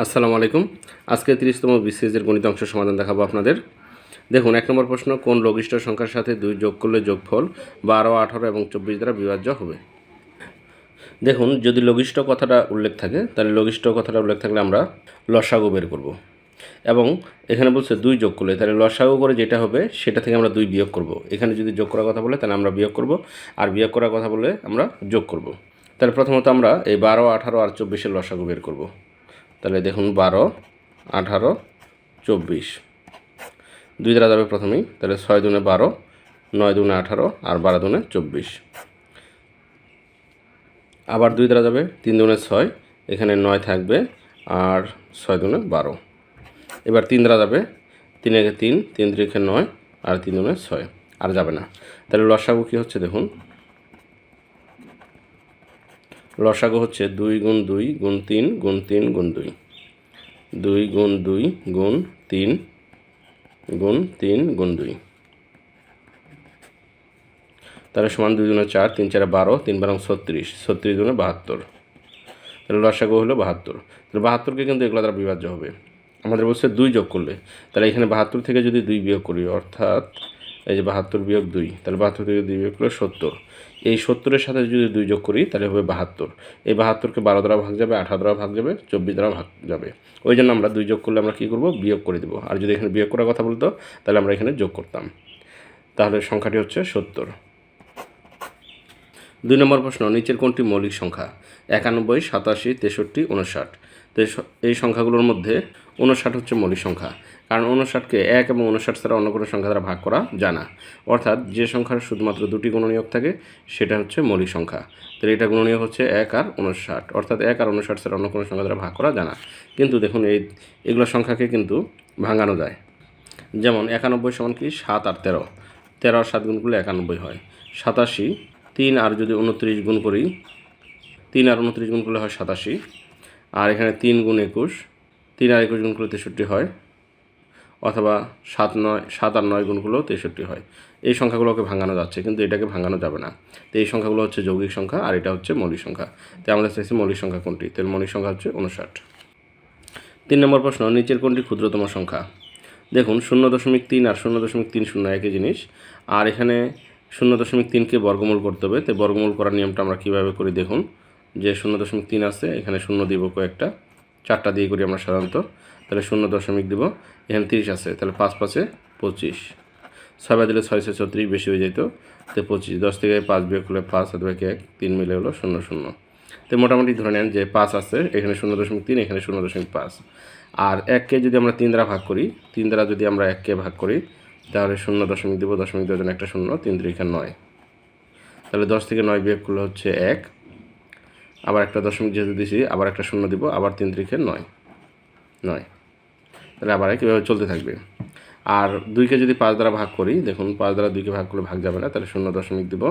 আসসালামু আলাইকুম। আজকে তিরিশতম বিসিএসের গণিত অংশ সমাধান দেখাবো আপনাদের। দেখুন, এক নম্বর প্রশ্ন, কোন লঘিষ্ঠ সংখ্যার সাথে দুই যোগ করলে যোগফল বারো, আঠারো এবং চব্বিশ দ্বারা বিভাজ্য হবে? দেখুন, যদি লঘিষ্ঠ কথাটা উল্লেখ থাকে, তাহলে লঘিষ্ঠ কথাটা উল্লেখ থাকলে আমরা লসাগু বের করব। এবং এখানে বলছে দুই যোগ করলে, তাহলে লসাগু করে যেটা হবে, সেটা থেকে আমরা দুই বিয়োগ করব। এখানে যদি যোগ করার কথা বলে, তাহলে আমরা বিয়োগ করব। আর বিয়োগ করার কথা বলে আমরা যোগ করব। তাহলে প্রথমত আমরা এই বারো, আঠারো আর চব্বিশের লসাগু বের করব। তাহলে দেখুন বারো, আঠারো, চব্বিশ। দুই দ্বারা যাবে প্রথমেই, তাহলে ছয় দুনে বারো, নয় দুনে আঠারো, আর বারো দুনে চব্বিশ। আবার দুই দ্বারা যাবে, তিন দুনে ছয়, এখানে নয় থাকবে, আর ছয় দুনে বারো। এবার তিন দ্বারা যাবে, তিন একে তিন তিন তিরিখে নয়, আর তিন দুনে ছয়, আর যাবে না। তাহলে লসাগু কী হচ্ছে দেখুন লসাগু হচ্ছে দুই গুণ দুই গুণ তিন গুণ তিন গুণ দুই। দুই গুণ দুই গুণ তিন গুণ তিন গুণ দুই। তাহলে সমান দুই গুণে চার, তিন চারে বারো, তিন বারং ছত্রিশ ছত্রিশ গুণে বাহাত্তর। তাহলে লসাগু হলো বাহাত্তর। তাহলে বাহাত্তরকে কিন্তু এগুলো দ্বারা বিভাজ্য হবে। আমাদের বলছে দুই যোগ করলে। তাহলে এখানে বাহাত্তর থেকে যদি দুই বিয়োগ করি, অর্থাৎ এই যে বাহাত্তর বিয়োগ দুই, তাহলে বাহাত্তর থেকে দুই বিয়োগ করলে সত্তর। এই সত্তরের সাথে যদি দুই যোগ করি, তাহলে হবে বাহাত্তর। এই বাহাত্তরকে বারো দ্বারা ভাগ যাবে, আঠারো দ্বারা ভাগ যাবে, চব্বিশ দ্বারা ভাগ যাবে। ওই জন্য আমরা দুই যোগ করলে আমরা কী করব? বিয়োগ করে দেবো। আর যদি এখানে বিয়োগ করার কথা বলতো, তাহলে আমরা এখানে যোগ করতাম। তাহলে সংখ্যাটি হচ্ছে সত্তর। দুই নম্বর প্রশ্ন, নিচের কোনটি মৌলিক সংখ্যা? একানব্বই, সাতাশি, তেষট্টি উনষাট তো এই সংখ্যাগুলোর মধ্যে উনষাট হচ্ছে মৌলিক সংখ্যা। কারণ উনষাটকে এক এবং উনষাট ছাড়া অন্য কোনো সংখ্যা দ্বারা ভাগ করা যায় না। অর্থাৎ যে সংখ্যার শুধুমাত্র দুটি গুণনীয়ক থাকে, সেটা হচ্ছে মৌলিক সংখ্যা। তাহলে এটা গুণনীয়ক হচ্ছে এক আর উনষাট অর্থাৎ এক আর উনষাট ছাড়া অন্য কোনো সংখ্যা দ্বারা ভাগ করা যায় না। কিন্তু দেখুন, এই এগুলো সংখ্যাকে কিন্তু ভাঙানো যায়। যেমন একানব্বই সমান কি? সাত আর তেরো। তেরো আর সাত গুণ করলে একানব্বই হয়। সাতাশি, তিন আর যদি উনত্রিশ গুণ করি, তিন আর উনত্রিশ গুণ করলে হয় সাতাশি। আর এখানে তিন গুণ একুশ, তিন আর একুশ গুণ করলে তেষট্টি হয়। অথবা সাত নয়, সাত আর নয় গুণগুলো তেষট্টি হয়। এই সংখ্যাগুলোকে ভাঙানো যাচ্ছে, কিন্তু এটাকে ভাঙানো যাবে না। তো এই সংখ্যাগুলো হচ্ছে যৌগিক সংখ্যা আর এটা হচ্ছে মৌলিক সংখ্যা। তো আমাদের চাইছে মৌলিক সংখ্যা কোনটি? তাহলে মৌলিক সংখ্যা হচ্ছে উনষাট তিন নম্বর প্রশ্ন, নিচের কোনটি ক্ষুদ্রতম সংখ্যা? দেখুন, শূন্য দশমিক তিন আর শূন্য দশমিক তিন শূন্য একই জিনিস। আর এখানে শূন্য দশমিক তিনকে বর্গমূল করতে হবে। তো বর্গমূল করার নিয়মটা আমরা কীভাবে করি দেখুন। যে শূন্য দশমিক তিন আছে, এখানে শূন্য দিব কয়েকটা। চারটা দিয়ে করি আমরা সাধারণত। তাহলে শূন্য দশমিক দিব। এখানে তিরিশ আছে, তাহলে পাঁচ পাঁচে পঁচিশ। ছয় বাই দিলে ছয় ছত্রিশ বেশি হয়ে যেত, তো পঁচিশ। দশ থেকে পাঁচ বিয়োগ করলে পাঁচ বাকি এক, তিন মিলে হলো শূন্য শূন্য। তো মোটামুটি ধরে নেন যে পাঁচ আছে, এখানে শূন্য দশমিক তিন, এখানে শূন্য দশমিক পাঁচ। আর এককে যদি আমরা তিন দ্বারা ভাগ করি, তিন দ্বারা যদি আমরা এককে ভাগ করি, তাহলে শূন্য দশমিক দেবো, দশমিক দেওয়ার জন্য একটা শূন্য, তিন তিরিখা নয়। তাহলে দশ থেকে নয় বিয়োগ করলে হচ্ছে এক। আবার একটা দশমিক যেহেতু দিছি, আবার একটা শূন্য দিব, আবার তিন তিরিখে নয়। নয়। তাহলে আবার কীভাবে চলতে থাকবে। আর দুইকে যদি পাঁচ দ্বারা ভাগ করি, দেখুন পাঁচ দ্বারা দুইকে ভাগ করলে ভাগ যাবে না, তাহলে শূন্য দশমিক দিব।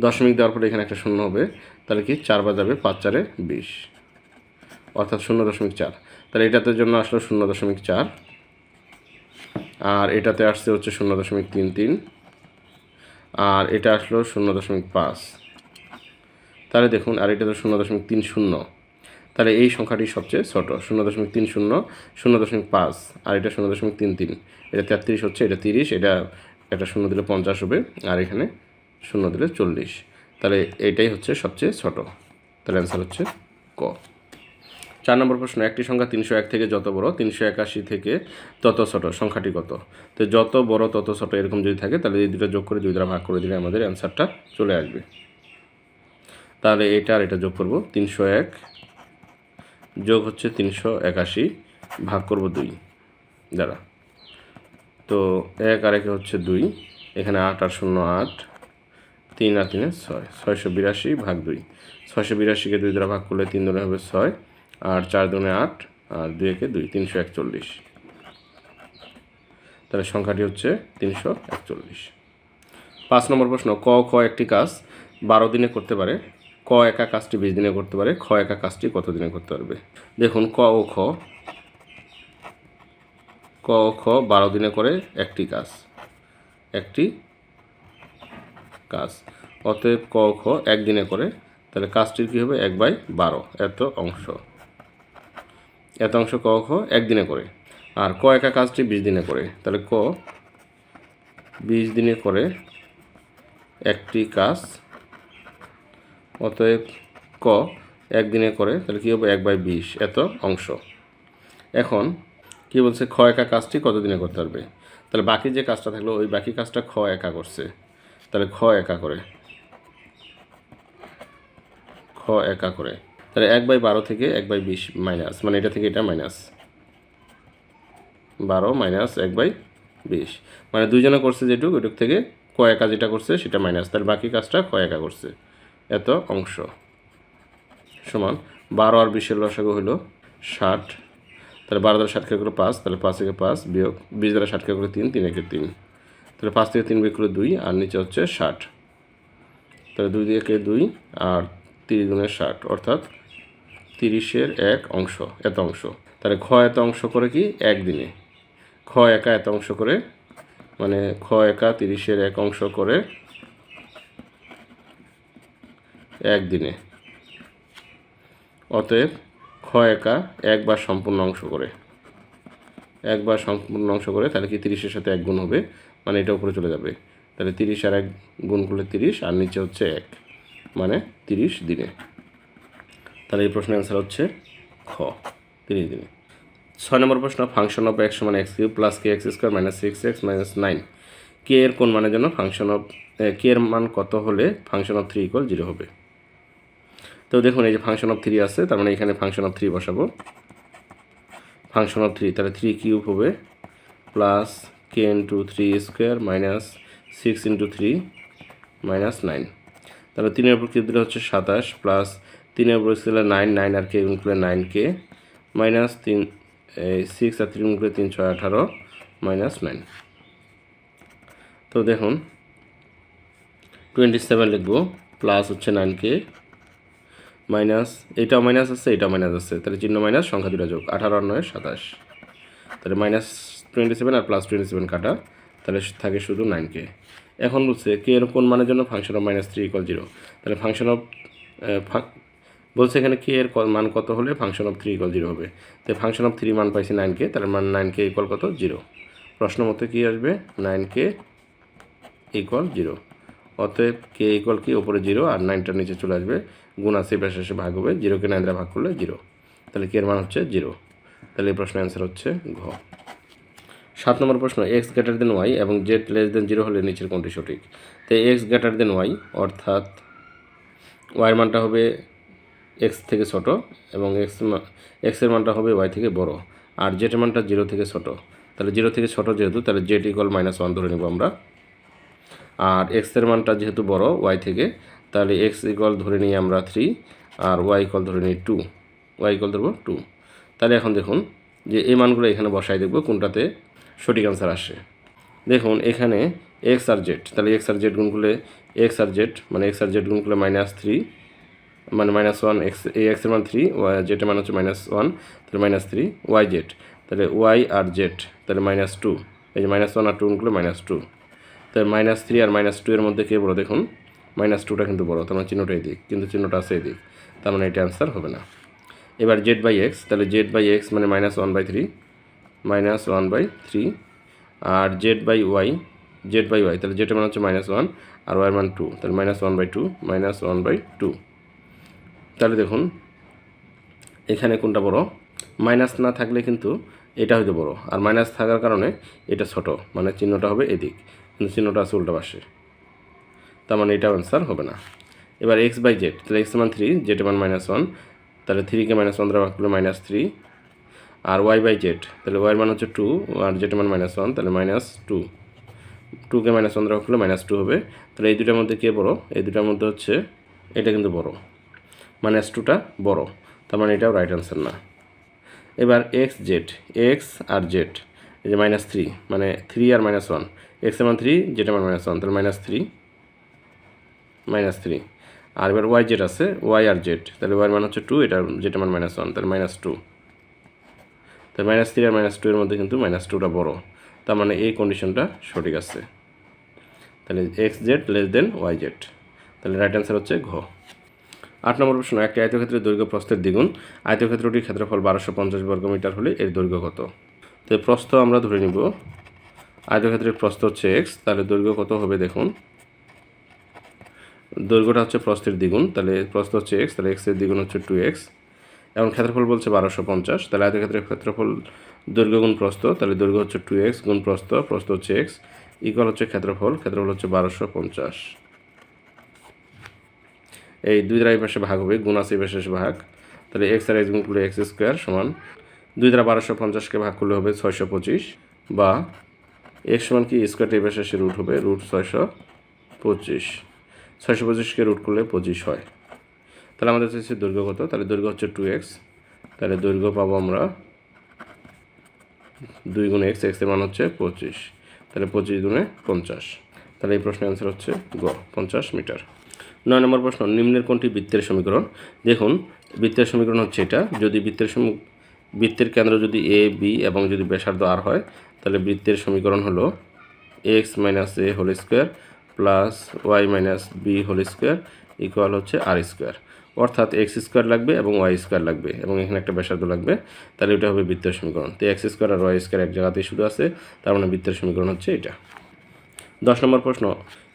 দশমিক দেওয়ার পরে এখানে একটা শূন্য হবে, তাহলে কি চার যাবে পাঁচ চারে বিশ। অর্থাৎ শূন্য দশমিক চার। তাহলে এটাতে জন্য আসলো শূন্য দশমিক চার। আর এটাতে আসছে হচ্ছে শূন্য দশমিক তিন তিন। আর এটা আসলো শূন্য দশমিক পাঁচ। তাহলে দেখুন, আর এটা তো শূন্য দশমিক তিন শূন্য। তাহলে এই সংখ্যাটি সবচেয়ে ছোট, শূন্য দশমিক তিন শূন্য শূন্য দশমিক পাঁচ, আর এটা শূন্য দশমিক তিন তিন। এটা তেত্রিশ হচ্ছে, এটা তিরিশ, এটা একটা শূন্য দিলে পঞ্চাশ হবে, আর এখানে শূন্য দিলে চল্লিশ। তাহলে এটাই হচ্ছে সবচেয়ে ছোট। তাহলে অ্যান্সার হচ্ছে ক। চার নম্বর প্রশ্ন, একটি সংখ্যা তিনশো এক থেকে যত বড়, তিনশো একাশি থেকে তত ছোট, সংখ্যাটি কত? তো যত বড়, তত ছোট এরকম যদি থাকে, তাহলে এই দুটো যোগ করে, দুই দ্বারা ভাগ করে দিলে আমাদের অ্যান্সারটা চলে আসবে। তাহলে এটা আর এটা যোগ করব, তিনশো এক যোগ হচ্ছে তিনশো একাশি, ভাগ করব দুই। দ্বারা তো এক আর একে হচ্ছে দুই। এখানে আট আর শূন্য আট। তিন আর তিনে ছয়। ছয়শো বিরাশি ভাগ দুই। ছয়শো বিরাশিকে দুই দ্বারা ভাগ করলে তিন দুনে হবে ছয়। আর চার দুনে আট আর দুই একে দুই, তিনশো একচল্লিশ। তাহলে সংখ্যাটি হচ্ছে তিনশো একচল্লিশ। পাঁচ নম্বর প্রশ্ন, ক, খ একটি কাজ বারো দিনে করতে পারে। ক একা কাজটি বিশ দিনে করতে পারে, খ একা কাজটি কত দিনে করতে পারবে? দেখুন, ক ও খ। ক ও খ বারো দিনে করে একটি কাজ একটি কাজ। অতএব ক খ একদিনে করে, তাহলে কাজটির কী হবে? এক বাই বারো, এত অংশ। এত অংশ ক খ একদিনে করে। আর ক একা কাজটি বিশ দিনে করে, তাহলে ক বিশ দিনে করে একটি কাজ অতএব ক একদিনে করে, তাহলে কী হবে? এক বাই বিশ, এত অংশ। এখন কি বলছে? খ একা কাজটি কতদিনে করতে পারবে? তাহলে বাকি যে কাজটা থাকল, ওই বাকি কাজটা খ একা করছে। তাহলে খ একা করে। খ একা করে। তাহলে এক বাই বারো থেকে এক বাই বিশ মাইনাস মানে এটা থেকে এটা মাইনাস। বারো মাইনাস এক বাই বিশ। মানে দুইজনে করছে যেটুক, ওইটুক থেকে ক একা যেটা করছে, সেটা মাইনাস। তাহলে বাকি কাজটা ক একা করছে। এত অংশ। সমান বারো আর বিশের লসাগু হলো ষাট। তাহলে বারো দ্বারা ষাট করে পাঁচ, তাহলে পাঁচ থেকে পাঁচ বিয়োগ বিশ দ্বারা ষাট করে তিন তিন একে তিন। তাহলে পাঁচ থেকে তিন বিয়োগ করে দুই আর নিচে হচ্ছে ষাট। তাহলে দুই থেকে দুই আর তিরিশ গুণের ষাট, অর্থাৎ তিরিশের এক অংশ, এত অংশ। তাহলে খ এত অংশ করে কি? একদিনে খ একা এত অংশ করে মানে খ একা তিরিশের এক অংশ করে একদিনে। অতএব খ একা একবার সম্পূর্ণ অংশ করে। একবার সম্পূর্ণ অংশ করে তাহলে কি তিরিশের সাথে এক গুণ হবে? মানে এটা উপরে চলে যাবে। তাহলে তিরিশ আর এক গুণ করলে তিরিশ, আর নিচে হচ্ছে এক। মানে তিরিশ দিনে। তাহলে এই প্রশ্নের অ্যান্সার হচ্ছে খ, তিরিশ দিনে। ছয় নম্বর প্রশ্ন ফাংশন অফ এক্স সমান x cube plus k x square minus six x minus nine k এর কোন মানের জন্য ফাংশন অফ কে এর মান কত হলে function of three equal zero হবে? তো দেখুন, এই যে ফাংশন অফ থ্রি আছে, তার মানে এখানে ফাংশন অফ থ্রি বসাবো। ফাংশন অফ থ্রি তাহলে থ্রি কিউব হবে plus k into three square minus six into three minus nine তাহলে তিনের উপর কিউব দিলে হচ্ছে সাতাশ প্লাস তিনের উপর দিলে নাইন নাইন আর কে গুণ করলে নাইন কে মাইনাস তিন, এই সিক্স আর থ্রি করলে তিন, ছয়, আঠারো মাইনাস নাইন তো দেখুন টোয়েন্টি সেভেন লিখব প্লাস হচ্ছে নাইন কে মাইনাস, এইটাও মাইনাস আছে এটাও মাইনাস আছে। তাহলে চিহ্ন মাইনাস, সংখ্যা দুটা যোগ। আঠারো নয়, সাতাশ। তাহলে মাইনাস টোয়েন্টি সেভেন আর প্লাস টোয়েন্টি সেভেন কাটা, তাহলে থাকে শুধু নাইন কে এখন বলছে কে এর কোন মানের জন্য function of minus three equal zero তাহলে ফাংশন অফ বলছে এখানে কে এর মান কত হলে function of three equal zero হবে। তো ফাংশন অফ থ্রি মান পাইছি নাইন কে তার মান নাইন কে ইকুয়াল কত? জিরো প্রশ্ন মতো কী আসবে? নাইন কে ইকুয়াল জিরো অতএব কে ইকুয়াল কি? ওপরে জিরো আর নাইনটার নিচে চলে আসবে গুণ আছে পাশে এসে ভাগ হবে। জিরোকে নাইন দ্বারা ভাগ করলে জিরো। তাহলে কে এর মান হচ্ছে? জিরো। তাহলে এই প্রশ্নের অ্যান্সার হচ্ছে ঘ। সাত নম্বর প্রশ্ন এক্স গ্রেটার দেন ওয়াই এবং জেড লেস দেন জিরো হলে নিচের কোনটি সঠিক? তাই এক্স গ্রেটার দেন ওয়াই অর্থাৎ ওয়াইয়ের মানটা হবে এক্স থেকে ছোট এবং এক্স এক্সের মানটা হবে ওয়াই থেকে বড়। আর জেটের মানটা জিরো থেকে ছোট। তাহলে জিরো থেকে ছোট যেহেতু, তাহলে জেড ইকুয়াল মাইনাস ওয়ান ধরে নেব আমরা। আর এক্সের মানটা যেহেতু বড় ওয়াই থেকে তাহলে এক্স ইকুয়াল ধরে নিই আমরা থ্রি আর ওয়াই ইকুয়াল ধরে নিই টু ওয়াই ইকুয়াল ধরবো টু তাহলে এখন দেখুন যে এই মানগুলো এখানে বসাই দেখব কোনটাতে সঠিক আনসার আসে। দেখুন এখানে এক্স আর জেড তাহলে এক্স আর জেড গুণ এক্স আর জেড মানে এক্স আর জেড গুণ করলে মাইনাস থ্রি মানে মাইনাস ওয়ান এক্স এই এক্সের মান থ্রি জেটের মান হচ্ছে মাইনাস ওয়ান তাহলে মাইনাস থ্রি ওয়াই জেড তাহলে ওয়াই আর জেড তাহলে মাইনাস টু এই যে মাইনাস ওয়ান আর টু করলে মাইনাস টু তাহলে মাইনাস থ্রি আর মাইনাস টু এর মধ্যে কে বড় দেখুন মাইনাস টুটা কিন্তু বড়, তার মানে চিহ্নটা এদিক, কিন্তু চিহ্নটা আছে এদিক, তার মানে এটা অ্যান্সার হবে না। এবার জেড বাই এক্স তাহলে জেড বাই এক্স মানে minus one by three minus one by three R z by y z by y তাহলে জেডের মান হচ্ছে মাইনাস ওয়ান আর ওয়াই মান টু তাহলে minus one by two minus one by two তাহলে দেখুন, এখানে কোনটা বড়? মাইনাস না থাকলে কিন্তু এটা হয়তো বড়, আর মাইনাস থাকার কারণে এটা ছোট মানে চিহ্নটা হবে এদিক, কিন্তু চিহ্নটা আছে উল্টা পাশে। তার মানে এটা অ্যান্সার হবে না। এবার এক্স বাই জেড তাহলে এক্স মান থ্রি জেড মান মাইনাস ওয়ান তাহলে থ্রিকে মাইনাস ওয়ান দ্বারা ভাগ করলে মাইনাস থ্রি আর ওয়াই বাই জেড তাহলে ওয়াইয়ের মান হচ্ছে টু আর জেড মান মাইনাস ওয়ান তাহলে মাইনাস টু টুকে মাইনাস ওয়ান দ্বারা ভাগ করলে মাইনাস টু হবে। তাহলে এই দুটার মধ্যে কে বড়? এই দুটার মধ্যে হচ্ছে, এটা কিন্তু বড়। মাইনাস টুটা বড়। তার মানে এটাও রাইট অ্যান্সার না। এবার এক্স জেড এক্স আর জেড এই যে মাইনাস থ্রি মানে থ্রি আর মাইনাস ওয়ান এক্সের থ্রি জেড এর মাইনাস ওয়ান তাহলে মাইনাস থ্রি মাইনাস থ্রি আর এবার ওয়াই জেড আছে ওয়াই আর জেড তাহলে ওয়াই মান হচ্ছে টু এটা জেড মান মাইনাস ওয়ান তাহলে মাইনাস টু তাহলে মাইনাস থ্রি আর মাইনাস টু এর মধ্যে কিন্তু মাইনাস টুটা বড়। তার মানে এই কন্ডিশনটা সঠিক আছে। তাহলে x z less than y z তাহলে রাইট অ্যান্সার হচ্ছে ঘ। আট নম্বর প্রশ্ন, একটি আয়তক্ষেত্রের দৈর্ঘ্য প্রস্থের দ্বিগুণ। আয়তক্ষেত্রটির ক্ষেত্রফল বারোশো পঞ্চাশ বর্গমিটার হলে এর দৈর্ঘ্য কত? তো প্রস্থ আমরা ধরে নিব। আয়তক্ষেত্রের প্রস্থ হচ্ছে এক্স তাহলে দৈর্ঘ্য কত হবে দেখুন। দৈর্ঘ্যটা হচ্ছে প্রস্থের দ্বিগুণ, তাহলে প্রস্থ হচ্ছে এক্স তাহলে এক্সের দ্বিগুণ হচ্ছে টু এক্স এবং ক্ষেত্রফল বলছে বারোশো পঞ্চাশ, তাহলে আয়তক্ষেত্রের ক্ষেত্রফল দৈর্ঘ্য গুণ প্রস্থ, তাহলে দৈর্ঘ্য হচ্ছে টু এক্স গুণ প্রস্থ প্রস্থ হচ্ছে এক্স ইকুয়াল হচ্ছে ক্ষেত্রফল ক্ষেত্রফল হচ্ছে বারোশো পঞ্চাশ। এই দুই দ্বারা এই পাশে ভাগ হবে, গুণ আছে এই পাশে ভাগ, তাহলে এক্স আর এক্স গুণ করলে এক্স স্কোয়ার সমান, দুই দ্বারা বারোশো পঞ্চাশকে ভাগ করলে হবে ছয়শো পঁচিশ, বা এক্স সমান কি স্কোয়ারটা এই পাশে রুট হবে রুট ছয়শো পঁচিশ। ছয়শো পঁচিশকে রুট করলে পঁচিশ হয়। তাহলে আমাদের হচ্ছে দৈর্ঘ্য কত? তাহলে দৈর্ঘ্য হচ্ছে টু এক্স তাহলে দৈর্ঘ্য পাবো আমরা দুই গুণ এক্স এক্সের মান হচ্ছে পঁচিশ। তাহলে পঁচিশ গুণে পঞ্চাশ। তাহলে এই প্রশ্নের অ্যান্সার হচ্ছে গ, পঞ্চাশ মিটার। নয় নম্বর প্রশ্ন, নিম্নের কোনটি বৃত্তের সমীকরণ? দেখুন, বৃত্তের সমীকরণ হচ্ছে এটা। যদি বৃত্তের সমী, বৃত্তের কেন্দ্র যদি এ বি এবং যদি ব্যাসার্ধ আর হয়, তাহলে বৃত্তের সমীকরণ হলো x minus a whole square plus y minus b whole square equal হচ্ছে আর স্কোয়ার অর্থাৎ এক্স স্কোয়ার লাগবে এবং ওয়াই স্কোয়ার লাগবে এবং এখানে একটা ব্যাসার্ধ লাগবে, তাহলে এটা হবে বৃত্তের সমীকরণ। তো এক্স স্কোয়ার আর ওয়াই স্কোয়ার এক জায়গাতেই শুধু আছে, তার মানে বৃত্তের সমীকরণ হচ্ছে এটা। দশ নম্বর প্রশ্ন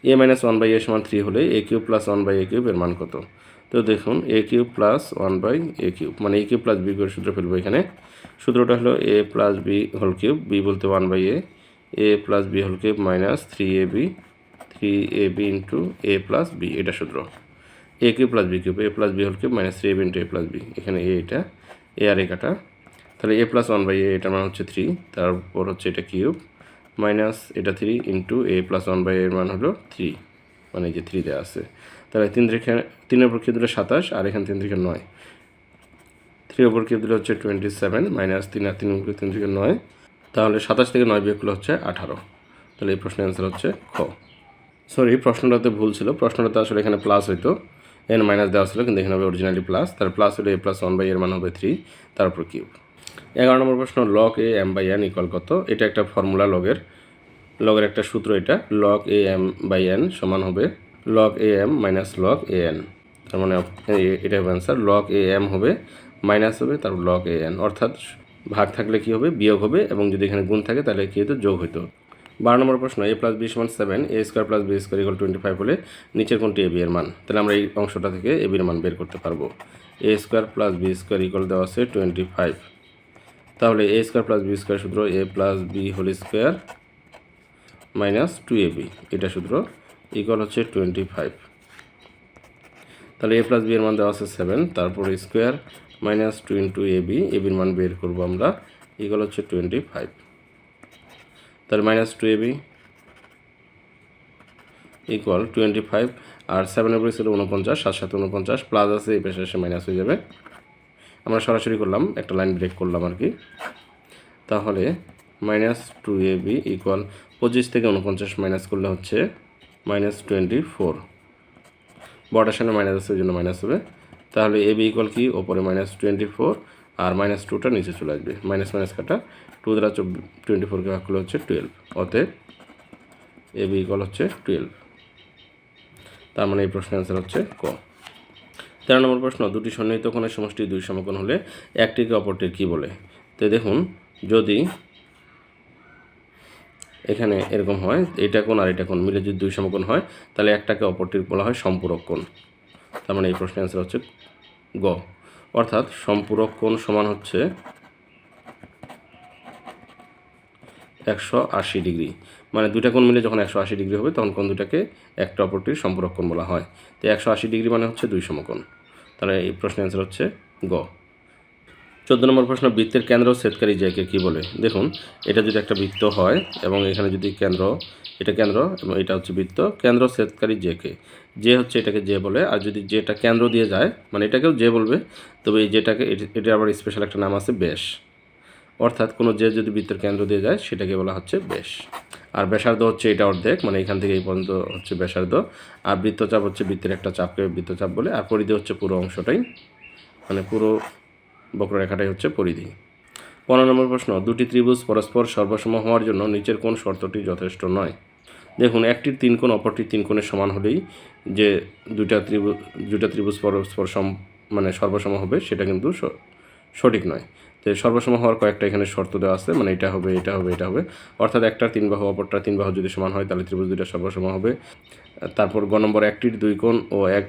a minus one by a সমান থ্রি হলে a cube plus one by a cube এর মান কত? তো দেখুন a cube plus one by a cube মানে এ কিউব প্লাস বি করে সূত্র ফেলব এখানে। সূত্রটা হলো a plus b whole cube b বলতে one by a a plus b whole cube minus three a b three a b into a plus b, এটা সূত্র। A cube plus b cube, a plus b whole cube minus three a b into a plus b. এখানে a এটা, a আর a কাটা। তাহলে a plus one by a, এটার মান হচ্ছে থ্রি। তারপর হচ্ছে এটা কিউব মাইনাস এটা three into a plus one by এর মান হলো থ্রি মানে যে থ্রি দেওয়া আছে। তাহলে তিন রেখে তিনের উপর কিউব দিলে সাতাশ, আর এখানে তিন থেকে নয়। থ্রি ওপর কিউব দিলে হচ্ছে টোয়েন্টি সেভেন মাইনাস তিন, আর তিন তিন থেকে নয়। তাহলে সাতাশ থেকে নয় বিয়োগ করলে হচ্ছে আঠারো। তাহলে এই প্রশ্নের অ্যান্সার হচ্ছে খ। সরি, প্রশ্নটাতে ভুল ছিল। প্রশ্নটাতে আসলে এখানে প্লাস হইতো। এন মাইনাস দেওয়া ছিল, কিন্তু এখানে হবে অরিজিনালি প্লাস তার প্লাস হলে এ প্লাস ওয়ান বাই এর মান হবে থ্রি তারপর কিউব এগারো নম্বর প্রশ্ন log a m by n equal কত? এটা একটা ফর্মুলা লগের লগের একটা সূত্র এটা। Log a m by n সমান হবে log a m minus log a n তার মানে এটা হবে অ্যান্সার লক এ এম হবে মাইনাস হবে, তারপর লগ এ এন অর্থাৎ ভাগ থাকলে কি হবে? বিয়োগ হবে, এবং যদি এখানে গুণ থাকে, তাহলে কি হতো যোগ হতো বারো নম্বর প্রশ্ন এ প্লাস বি সমান seven a square plus b square equal twenty five হলে নিচের কোনটি এ বি এর মান? তাহলে আমরা এই অংশটা থেকে এ বির মান বের করতে পারব। A square plus b square equal দেওয়া আছে টোয়েন্টি ফাইভ তাহলে a square plus b square সূত্র a plus b whole square minus two a b এটা সূত্র ইকুয়াল হচ্ছে টোয়েন্টি ফাইভ তাহলে এ প্লাস বি এর মান দেওয়া আছে সেভেন তারপর square minus two into a b a বির মান বের করব আমরা ইকুয়াল হচ্ছে টোয়েন্টি ফাইভ তাহলে minus two a b equal twenty five আর সেভেনের উপরে ছিল উনপঞ্চাশ সাত সাত উনপঞ্চাশ প্লাস আছে এই পেশে এসে মাইনাস হয়ে যাবে। আমরা সরাসরি করলাম, একটা লাইন ব্রেক করলাম আর কি। তাহলে minus two a b equal পঁচিশ থেকে উনপঞ্চাশ মাইনাস করলে হচ্ছে মাইনাস টোয়েন্টি ফোর বড়ার সামনে মাইনাস আছে ওই জন্য মাইনাস হবে। তাহলে এ বি ইকুয়াল কি? ওপরে মাইনাস টোয়েন্টি ফোর আর মাইনাস টুটা নিচে চলে আসবে। মাইনাস মাইনাস কাটা টু দ্বারা টোয়েন্টি ফোরকে ভাগ করলে হচ্ছে টুয়েলভ অতএব এ বি ইকুয়াল হচ্ছে টুয়েলভ তার মানে এই প্রশ্নের অ্যান্সার হচ্ছে ক। তেরো নম্বর প্রশ্ন, দুটি সন্নিহিত কোণের সমষ্টি দুই সমকোণ হলে একটিকে অপরটির কী বলে? তো দেখুন, যদি এখানে এরকম হয় এটা কোণ আর এটা কোণ মিলে যদি দুই সমকোণ হয়, তাহলে একটাকে অপরটির বলা হয় সম্পূরক কোণ। তার মানে এই প্রশ্নের অ্যান্সার হচ্ছে গ। অর্থাৎ সম্পূরক কোণ সমান হচ্ছে একশো আশি ডিগ্রি। মানে দুইটা কোণ মিলে যখন একশো আশি ডিগ্রি হবে, তখন কোণ দুটাকে একটা অপরটির সম্পূরক কোণ বলা হয়। তো একশো আশি ডিগ্রি মানে হচ্ছে দুই সমকোণ। তাহলে এই প্রশ্নের অ্যান্সার হচ্ছে গ। চোদ্দ নম্বর প্রশ্ন, বৃত্তের কেন্দ্র ছেদকারী জেকে কী বলে? দেখুন, এটা যদি একটা বৃত্ত হয় এবং এখানে যদি কেন্দ্র, এটা কেন্দ্র এবং এটা হচ্ছে বৃত্ত, কেন্দ্র ছেদকারী জেকে যে হচ্ছে এটাকে যে বলে, আর যদি যেটা কেন্দ্র দিয়ে যায় মানে এটাকেও যে বলবে, তবে এই যেটাকে, এটি- আবার স্পেশাল একটা নাম আছে বেশ। অর্থাৎ কোনো যে যদি বৃত্তের কেন্দ্র দিয়ে যায়, সেটাকে বলা হচ্ছে বেশ। আর ব্যাসার্ধ হচ্ছে এটা অর্ধেক মানে এখান থেকে এই পর্যন্ত হচ্ছে ব্যাসার্ধ। আর বৃত্তচাপ হচ্ছে বৃত্তের একটা চাপকে বৃত্তচাপ বলে, আর পরিধি হচ্ছে পুরো অংশটাই মানে পুরো বক্ররেখাটাই হচ্ছে পরিধি। পনেরো নম্বর প্রশ্ন, দুটি ত্রিভুজ পরস্পর সর্বসম হওয়ার জন্য নিচের কোন শর্তটি যথেষ্ট নয়? দেখুন, একটির তিন কোণ, অপরটির তিন কোণের সমান হলেই যে দুটা ত্রিভুজ দুটা ত্রিভুজ পরস্পর সম মানে সর্বসম হবে, সেটা কিন্তু সঠিক নয়। তো সর্বসম হওয়ার কয়েকটা এখানে শর্ত দেওয়া আছে মানে এটা হবে এটা হবে এটা হবে। অর্থাৎ একটার তিন বাহু অপরটার তিন বাহু যদি সমান হয়, তাহলে ত্রিভুজ দুইটা সর্বসম হবে। তারপর গ নম্বর, একটির দুই কোণ ও এক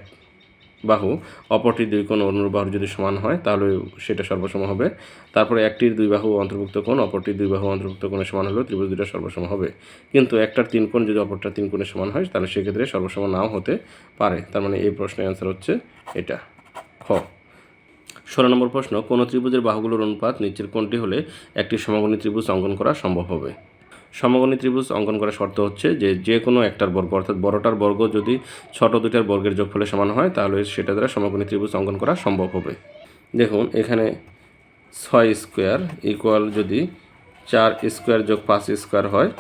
বাহু অপরটির দুই কোণ অনুরূপ বাহুর যদি সমান হয়, তাহলে সেটা সর্বসম হবে। তারপরে একটির দুই বাহু অন্তর্ভুক্ত কোণ, অপরটির দুই বাহু অন্তর্ভুক্ত কোণের সমান হলেও ত্রিভুজ দুইটা সর্বসম হবে। কিন্তু একটার তিন কোণ যদি অপরটার তিন কোণে সমান হয়, তাহলে সেক্ষেত্রে সর্বসম নাও হতে পারে। তার মানে এই প্রশ্নের অ্যান্সার হচ্ছে এটা। খ। ষোলো নম্বর প্রশ্ন, কোন ত্রিভুজের বাহুগুলোর অনুপাত নিচের কোণটি হলে একটি সমগণী ত্রিভুজ অঙ্কন করা সম্ভব হবে? সমগণী ত্রিভুজ অঙ্কন করার শর্ত হচ্ছে যে যে কোনো একটার বর্গ, অর্থাৎ বড়টার বর্গ যদি ছোট দুটার বর্গের যোগফলের সমান হয়, তাহলে সেটা দ্বারা সমগণী ত্রিভুজ অঙ্কন করা সম্ভব হবে। দেখুন, এখানে ছয় স্কোয়ার ইকুয়াল যদি চার স্কোয়ার যোগ পাঁচ স্কোয়ার হয়,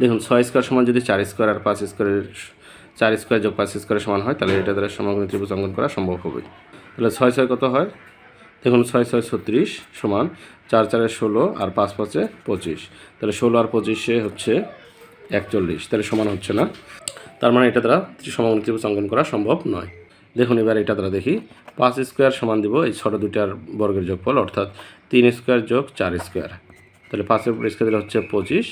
দেখুন ছয় স্কোয়ার সমান যদি চার স্কোয়ার আর পাঁচ স্কোয়ারের চার স্কোয়ার যোগ পাঁচ স্কোয়ারের সমান হয়, তাহলে এটা দ্বারা সমগণী ত্রিভুজ অঙ্কন করা সম্ভব হবে। তাহলে ছয় ছয় কত হয়? দেখুন ছয় ছয় ছত্রিশ সমান চার চারে ষোলো আর পাঁচ পাঁচে পঁচিশ। তাহলে ষোলো আর পঁচিশে হচ্ছে একচল্লিশ। তাহলে সমান হচ্ছে না। তার মানে এটা দ্বারা সমাগম ত্রিভুজ অঙ্কন করা সম্ভব নয়। দেখুন এবার এটা দ্বারা দেখি। পাঁচ স্কোয়ার সমান দিব এই ছোটো দুইটার বর্গের যোগফল, অর্থাৎ তিন স্কোয়ার যোগ চার স্কোয়ার। তাহলে পাঁচের উপর স্কোয়ার দিলে হচ্ছে পঁচিশ,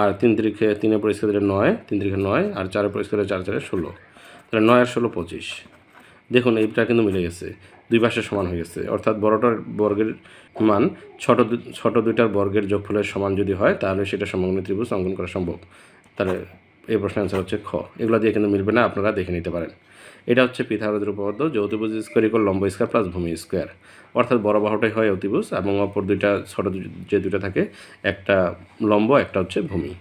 আর তিন তিরিখে তিনের উপর স্কোয়ার দিলে নয়, তিন তিরিখে নয়, আর চারের উপর স্কোয়ার দিলে চার চারে ষোলো। তাহলে নয় আর ষোলো পঁচিশ। দেখুন এইটা কিন্তু মিলে গেছে। দুই পাশে সমান হয়ে গেছে। অর্থাৎ বড়টার বর্গের মান, ছোট ছোট দুইটার বর্গের যোগফলের সমান যদি হয়, তাহলে সেটা সমগ্র ত্রিভুজ অঙ্কন করা সম্ভব। তাহলে এই প্রশ্নের অ্যান্সার হচ্ছে খ। এগুলো দিয়ে কিন্তু মিলবে না, আপনারা দেখে নিতে পারেন। এটা হচ্ছে পিথাগোরাসের উপপাদ্য যে অতিভুজ স্কোয়ার ইকুয়াল লম্ব স্কোয়ার প্লাস ভূমি স্কোয়ার অর্থাৎ বড় বাহুটাই হয় অতিভুজ, এবং অপর দুইটা, ছোট যে দুইটা থাকে, একটা লম্ব, একটা হচ্ছে ভূমি।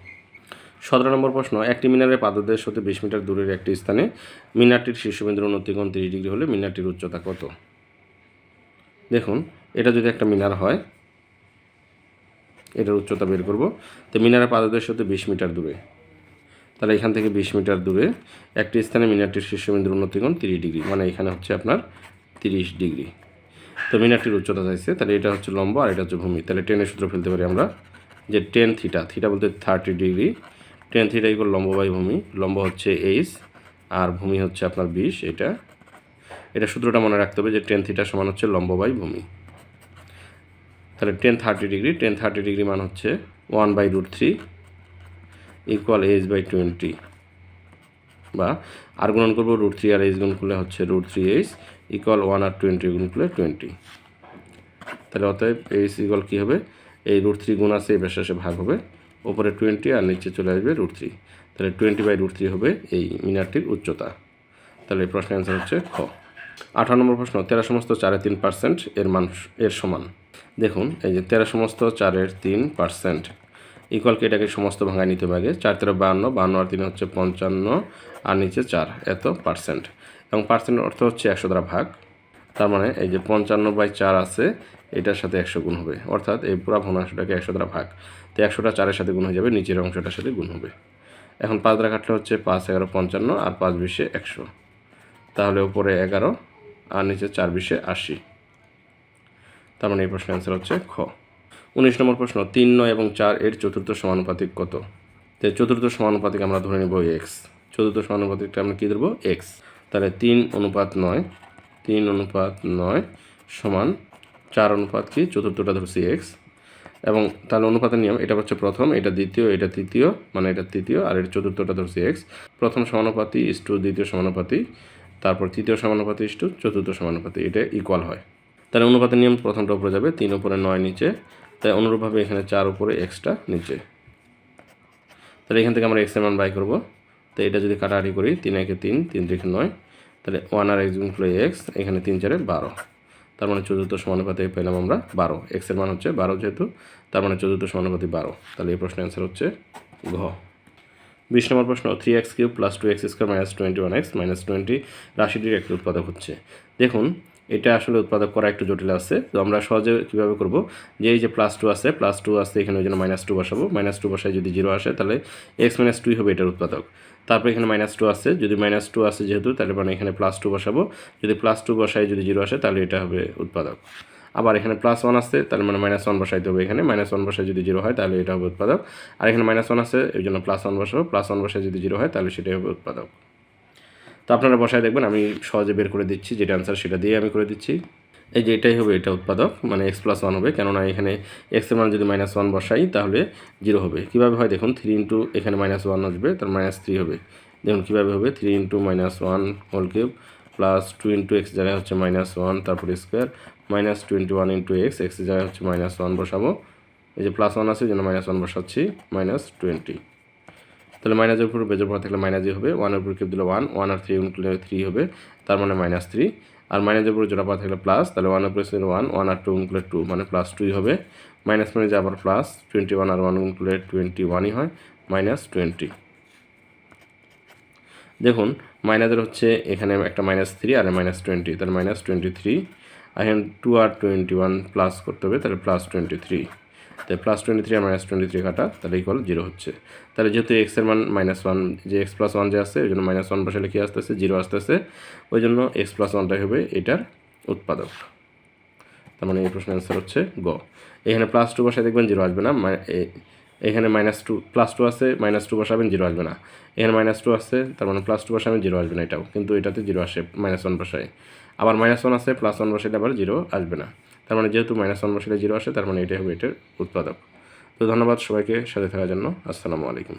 সতেরো নম্বর প্রশ্ন, একটি মিনারের পাদদেশ হতে বিশ মিটার দূরের একটি স্থানে মিনারটির শীর্ষবিন্দুর উন্নতিকোণ তিরিশ ডিগ্রি হলে মিনারটির উচ্চতা কত? দেখুন, এটা যদি একটা মিনার হয়, এটার উচ্চতা বের করব। তো মিনারের পাদদেশ হতে বিশ মিটার দূরে। তাহলে এখান থেকে বিশ মিটার দূরে একটি স্থানে মিনারটির শীর্ষবিন্দুর উন্নতিকোণ তিরিশ ডিগ্রি মানে এখানে হচ্ছে আপনার তিরিশ ডিগ্রি। তো মিনারটির উচ্চতা চাইছে, তাহলে এটা হচ্ছে লম্ব আর এটা হচ্ছে ভূমি। তাহলে টেনের সূত্র ফেলতে পারি আমরা যে টেন থিটা থিটা বলতে thirty degree. Tan theta equal লম্ব বাই ভূমি, লম্ব হচ্ছে এইচ আর ভূমি হচ্ছে আপনার বিশ, এটা এটা সূত্রটা মনে রাখতে হবে যে টেন থিটা সমান হচ্ছে লম্ব বাই ভূমি। তাহলে tan thirty degree tan thirty degree মান হচ্ছে one by root three equal h by twenty বা আর গুণন করব রুট থ্রি আর এইচ গুণ করলে হচ্ছে root three h equal one আর টোয়েন্টি গুণ করলে টোয়েন্টি তাহলে অতএব এইচ ইকুয়াল কী হবে? এই রুট থ্রি গুণ আছে, এই শেষে ভাগ হবে। ওপরে টোয়েন্টি আর নিচে চলে আসবে রুট থ্রি তাহলে টোয়েন্টি বাই রুট থ্রি হবে এই মিনারটির উচ্চতা। তাহলে প্রশ্নের অ্যান্সার হচ্ছে খ। আঠারো নম্বর প্রশ্ন, তেরো সমস্ত চারে তিন পার্সেন্ট এর মান এর সমান। দেখুন, এই যে তেরো সমস্ত চারের তিন পার্সেন্ট ইকুয়ালকে এটাকে সমস্ত ভাঙায় নিতে হবে চার তেরো বাহান্ন বাহান্ন আর তিন হচ্ছে পঞ্চান্ন, আর নিচে চার, এত পার্সেন্ট এবং পার্সেন্টের অর্থ হচ্ছে একশো দ্বারা ভাগ। তার মানে এই যে পঞ্চান্ন বাই চার আছে, এটার সাথে একশো গুণ হবে। অর্থাৎ এই পুরো ভগ্নাংশটাকে একশো দ্বারা ভাগ। তো একশোটা চারের সাথে গুণ হয়ে যাবে, নিচের অংশটার সাথে গুণ হবে। এখন পাঁচ দ্বারা কাটলে হচ্ছে পাঁচ, এগারো, পঞ্চান্ন, আর পাঁচ বিশে একশো। তাহলে উপরে এগারো, আর নিচে চার বিশে আশি। তার মানে এই প্রশ্নের অ্যান্সার হচ্ছে খ। উনিশ নম্বর প্রশ্ন, তিন, নয় এবং চার এর চতুর্থ সমানুপাতিক কত? তো চতুর্থ সমানুপাতিক আমরা ধরে নেব এক্স। চতুর্থ সমানুপাতিকটা আমরা কী ধরবো? এক্স। তাহলে তিন অনুপাত নয়, তিন অনুপাত নয় সমান চার অনুপাত কি? চতুর্থটা ধরছি এক্স। এবং তাহলে অনুপাতের নিয়ম, এটা হচ্ছে প্রথম, এটা দ্বিতীয়, এটা তৃতীয় মানে এটা তৃতীয়, আর এটা চতুর্থটা ধরছি এক্স। প্রথম সমানুপাতি ইস টু দ্বিতীয় সমানুপাতি তারপর তৃতীয় সমানুপাতি ইস টু চতুর্থ সমানুপাতি এটা ইকুয়াল হয়। তাহলে অনুপাতের নিয়ম প্রথমটা উপরে যাবে, তিন উপরে নয় নিচে। তাই অনুরূপভাবে এখানে চার উপরে এক্সটা নিচে। তাহলে এখান থেকে আমরা এক্সের মান বাই করব। তো এটা যদি কাটাকাটি করি, তিন একে তিন তিন তিরিখে নয়, তাহলে ওয়ান আর এক্স গুণ এক্স এখানে তিন চারে বারো। তার মানে চতুর্থ সমানুপাতে পেলাম আমরা বারো। এক্সের মান হচ্ছে বারো যেহেতু, তার মানে চতুর্থ সমানুপাতি বারো। তাহলে এই প্রশ্নের অ্যান্সার হচ্ছে ঘ। বিশ নম্বর প্রশ্ন three x cube plus two x square minus twenty one x minus twenty রাশিটির একটি উৎপাদক হচ্ছে। দেখুন, এটা আসলে উৎপাদক করা একটু জটিল আছে, তো আমরা সহজে কীভাবে করব? যে এই যে প্লাস টু আছে প্লাস টু আছে, এখানে ওই জন্য মাইনাস টু বসাবো। মাইনাস টু বসায় যদি জিরো আসে, তাহলে এক্স মাইনাস টুই হবে এটার উৎপাদক। তারপর এখানে মাইনাস টু আছে, যদি মাইনাস টু আছে যেহেতু, তাহলে মানে এখানে প্লাস টু বসাবো। যদি প্লাস টু বসায় যদি জিরো আসে, তাহলে এটা হবে উৎপাদক। আবার এখানে প্লাস ওয়ান আসছে, তাহলে মানে মাইনাস ওয়ান বসাইতে হবে এখানে। মাইনাস ওয়ান বসায় যদি জিরো হয়, তাহলে এটা হবে উৎপাদক। আর এখানে মাইনাস ওয়ান আছে, এই জন্য প্লাস ওয়ান বসাবো। প্লাস ওয়ান বসায় যদি জিরো হয়, তাহলে সেটাই হবে উৎপাদক। তো আপনারা বসায় দেখবেন, আমি সহজে বের করে দিচ্ছি, যেটা অ্যান্সার সেটা দিয়ে আমি করে দিচ্ছি। এই যে এটাই হবে, এটা উৎপাদক মানে এক্স প্লাস ওয়ান হবে। কেননা এখানে এক্সের মান যদি মাইনাস ওয়ান বসাই, তাহলে জিরো হবে। কীভাবে হয় দেখুন থ্রি ইন্টু এখানে মাইনাস ওয়ান আসবে, তার মাইনাস থ্রি হবে। দেখুন কীভাবে হবে three into minus one whole cube plus two into x জায়গায় হচ্ছে মাইনাস ওয়ান তারপরে square minus twenty one into x এক্সের জায়গায় হচ্ছে মাইনাস ওয়ান বসাবো। এই যে প্লাস ওয়ান আছে জন্য মাইনাস ওয়ান বসাচ্ছি, মাইনাস টোয়েন্টি। তাহলে মাইনাসের উপর বেজের পর থাকলে মাইনাসই হবে ওয়ানের উপর কিউব দিলে ওয়ান ওয়ান আর থ্রি উনলে থ্রি হবে, তার মানে মাইনাস থ্রি আর মাইনাসের উপর জোড়া পর থাকলে প্লাস তাহলে ওয়ানের উপরে ছিল ওয়ান ওয়ান আর টু উনকুলে টু মানে প্লাস টুই হবে। মাইনাস মানে আবার প্লাস টোয়েন্টি ওয়ান আর ওয়ান উনকুলে টোয়েন্টি ওয়ানই হয় মাইনাস টোয়েন্টি। দেখুন, মাইনাসের হচ্ছে এখানে একটা মাইনাস থ্রি আর মাইনাস টোয়েন্টি তাহলে মাইনাস টোয়েন্টি থ্রি এখানে টু আর টোয়েন্টি ওয়ান প্লাস করতে হবে, তাহলে প্লাস টোয়েন্টি থ্রি তাহলে প্লাস টোয়েন্টি থ্রি আর মাইনাস টোয়েন্টি থ্রি কাটা, তাহলে ইকুয়াল জিরো হচ্ছে। তাহলে যেহেতু এক্সের মান মাইনাস ওয়ান যে এক্স প্লাস ওয়ান যে আসছে ওই জন্য মাইনাস ওয়ান বসালে কী আসতেছে জিরো আসতেছে। ওই জন্য এক্স প্লাস ওয়ানটাই হবে এটার উৎপাদক। তার মানে এই প্রশ্নের অ্যান্সার হচ্ছে গ। এখানে প্লাস টু বসায় দেখবেন জিরো আসবে না এখানে মাইনাস টু প্লাস টু আছে মাইনাস টু বসাবেন জিরো আসবে না। এখানে মাইনাস টু আছে তার মানে প্লাস টু বসাবেন জিরো আসবে না এটাও, কিন্তু এটাতে জিরো আসে মাইনাস ওয়ান বসায়। আবার মাইনাস ওয়ান আছে প্লাস ওয়ান বসাইলে আবার জিরো আসবে না। তার মানে যেহেতু মাইনাস ওয়ান বসাইলে জিরো আসে, তার মানে এটাই হবে এটার উৎপাদক। তো ধন্যবাদ সবাইকে সাথে থাকার জন্য। আসসালামু আলাইকুম।